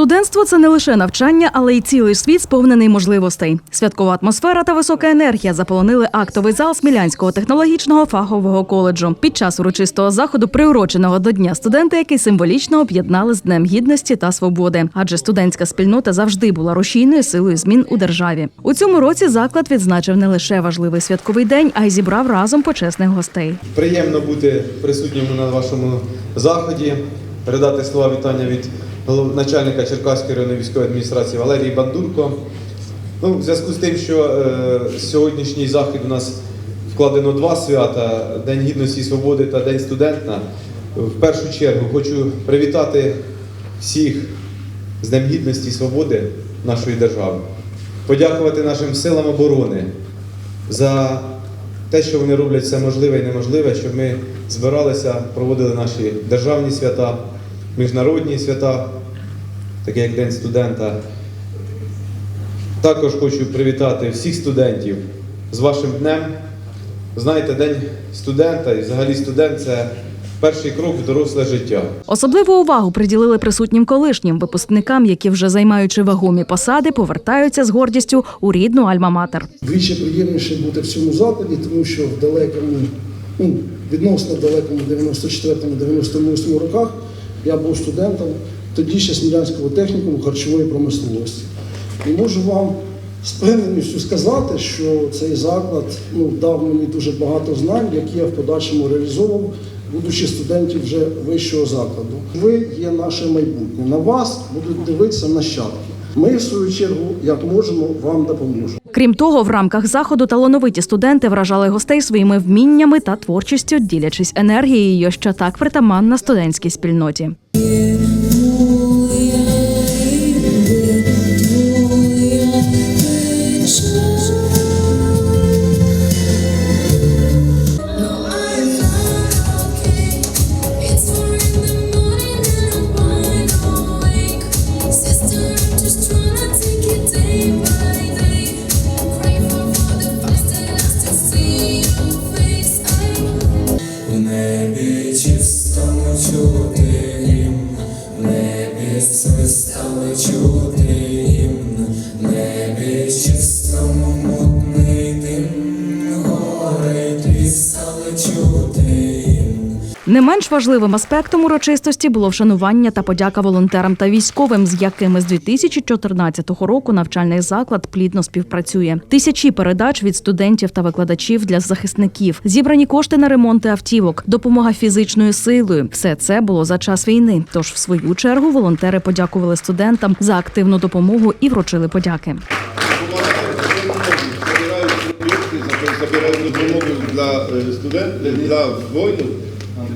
Студентство це не лише навчання, але й цілий світ сповнений можливостей. Святкова атмосфера та висока енергія заполонили актовий зал Смілянського технологічного фахового коледжу. Під час урочистого заходу, приуроченого до Дня студента, який символічно об'єднали з Днем гідності та свободи. Адже студентська спільнота завжди була рушійною силою змін у державі. У цьому році заклад відзначив не лише важливий святковий день, а й зібрав разом почесних гостей. Приємно бути присутнім на вашому заході, передати слова вітання від начальника Черкаської районної військової адміністрації Валерії Бандурко. Ну, в зв'язку з тим, що е, сьогоднішній захід у нас вкладено два свята: День гідності і свободи та День студента. В першу чергу хочу привітати всіх з Днем гідності і свободи нашої держави, подякувати нашим силам оборони за те, що вони роблять все можливе і неможливе, щоб ми збиралися, проводили наші державні свята, міжнародні свята, такі як День студента. Також хочу привітати всіх студентів з вашим днем. Знаєте, День студента і взагалі студент це перший крок в доросле життя. Особливу увагу приділили присутнім колишнім випускникам, які вже займаючи вагомі посади, повертаються з гордістю у рідну Альма-Матер. Двічі приємніше бути в цьому закладі, тому що в далекому, ну, відносно далекому 94-98 роках я був студентом тоді ще Смілянського технікуму харчової промисловості. І можу вам з певністю сказати, що цей заклад ну, дав мені дуже багато знань, які я в подальшому реалізовував, будучи студентів вже вищого закладу. Ви є наше майбутнє. На вас будуть дивитися нащадки. Ми, в свою чергу, як можемо, вам допоможемо. Крім того, в рамках заходу талановиті студенти вражали гостей своїми вміннями та творчістю, ділячись енергією, що так притаманна студентській спільноті. Небі свистали чути гімн, небі Не менш важливим аспектом урочистості було вшанування та подяка волонтерам та військовим, з якими з 2014 року навчальний заклад плідно співпрацює. Тисячі передач від студентів та викладачів для захисників, зібрані кошти на ремонти автівок, допомога фізичною силою. Все це було за час війни. Тож, в свою чергу, волонтери подякували студентам за активну допомогу і вручили подяки. Забирають допомогу для е, студентів, для воїнів,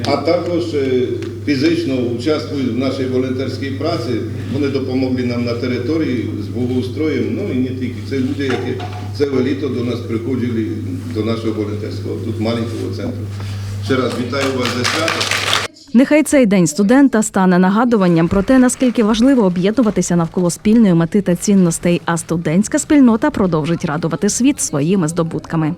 а також е, фізично участвують в нашій волонтерській праці. Вони допомогли нам на території з благоустроєм, ну і не тільки. Це люди, які ціле літо до нас приходили до нашого волонтерського, тут маленького центру. Ще раз вітаю вас за свято. Нехай цей день студента стане нагадуванням про те, наскільки важливо об'єднуватися навколо спільної мети та цінностей, а студентська спільнота продовжить радувати світ своїми здобутками.